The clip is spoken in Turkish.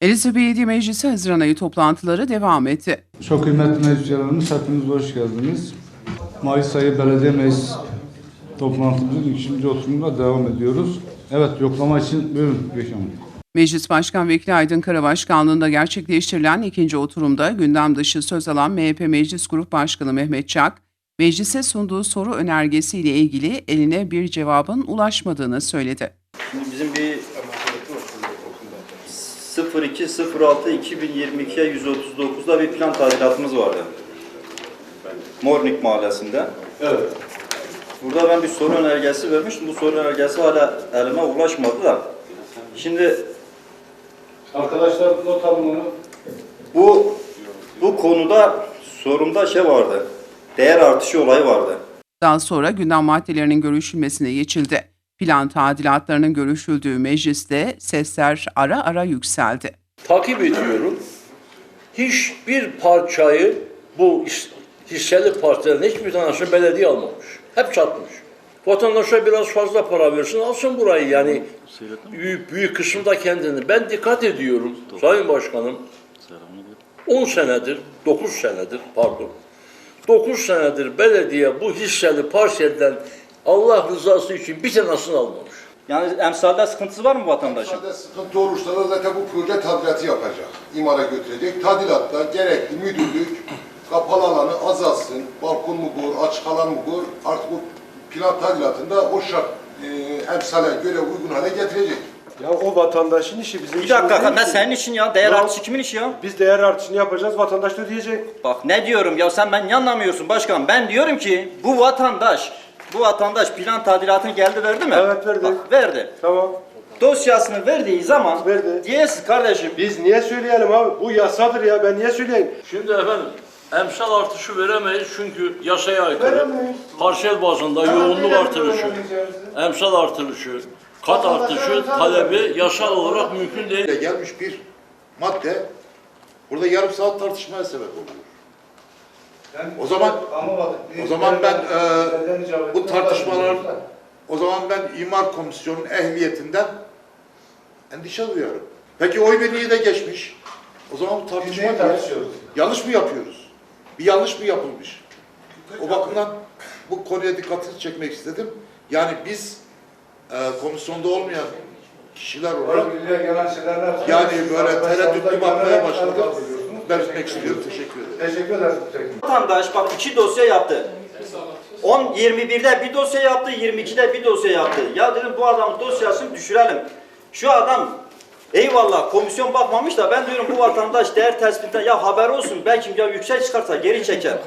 Elazığ Belediye Meclisi Haziran ayı toplantıları devam etti. Çok kıymetli meclislerimiz, hepiniz hoş geldiniz. Mayıs ayı belediye meclis toplantımızın ikinci oturumuna devam ediyoruz. Evet, yoklama için buyurun Gökhan. Meclis Başkan Vekili Aydın Karabaşkanlığında gerçekleştirilen ikinci oturumda gündem dışı söz alan MHP Meclis Grup Başkanı Mehmet Çak, meclise sunduğu soru önergesiyle ilgili eline bir cevabın ulaşmadığını söyledi. Şimdi bizim bir 02.06.2022'ye 139'da bir plan tadilatımız vardı. Mornik Mahallesi'nde. Evet. Burada ben bir soru önergesi vermiştim. Bu soru önergesi hala elime ulaşmadı da. Şimdi Arkadaşlar not alın onu. bu bu konuda sorumda şey vardı. Değer artışı olayı vardı. Daha sonra gündem maddelerinin görüşülmesine geçildi. Plan tadilatlarının görüşüldüğü mecliste sesler ara ara yükseldi. takip ediyorum. Hiçbir parçayı bu his- hisseli partilerin hiçbir tanesini belediye almamış. Hep çatmış. Vatandaşa biraz fazla para versin alsın burayı yani büyük, büyük kısmı da kendini. Ben dikkat ediyorum Sayın Başkanım 10 senedir, 9 senedir pardon 9 senedir belediye bu hisseli parselden Allah rızası için bir tanesini almamış. Yani emsalde sıkıntısı var mı vatandaşın? Zaten sıkıntı olursa da zaten bu proje tadilatı yapacak. İmara götürecek. Tadilatta gerekli müdürlük kapalı alanı azalsın. Balkon mu kur, açık alan mı kur? Artık bu plan tadilatında o şart e, emsale göre uygun hale getirecek. Ya o vatandaşın işi bizim Bir işimiz dakika değil ben ki. senin için ya. Değer Ya- artışı kimin işi ya? Biz değer artışını yapacağız, vatandaş da ödeyecek. Bak ne diyorum ya sen ben anlamıyorsun başkan. Ben diyorum ki bu vatandaş bu vatandaş plan tadilatını geldi verdi mi? Evet, verdi. Bak, verdi. Tamam. Dosyasını verdiği zaman Verdi. diyesiz kardeşim Biz niye söyleyelim abi? Bu yasadır ya, ben niye söyleyeyim? Şimdi efendim emsal artışı veremeyiz çünkü yasaya aykırı. Veremeyiz. Parsel bazında yoğunluk artırışı, emsal artırışı, kat artışı talebi yasal olarak mümkün değil. Gelmiş bir madde burada yarım saat tartışmaya sebep oluyor. O zaman o zaman ben e, bu tartışmalar o zaman ben imar komisyonunun ehemmiyetinden endişe duyuyorum. Peki oy birliği de geçmiş. O zaman bu tartışma? Yanlış mı yapıyoruz? Bir yanlış mı yapılmış? O bakımdan bu konuya dikkatini çekmek istedim. Yani biz e, komisyonda olmayan kişiler olarak yani böyle tereddütlü bakmaya başladık. Belirtmek istiyorum. Teşekkür ederim. Teşekkür ederim. vatandaş bak iki dosya yaptı. 10 21'de bir dosya yaptı, 22'de bir dosya yaptı. Ya dedim bu adamın dosyasını düşürelim. Şu adam eyvallah komisyon bakmamış da ben diyorum bu vatandaş değer tespitinden ya haber olsun belki ya yüksek çıkarsa geri çeker.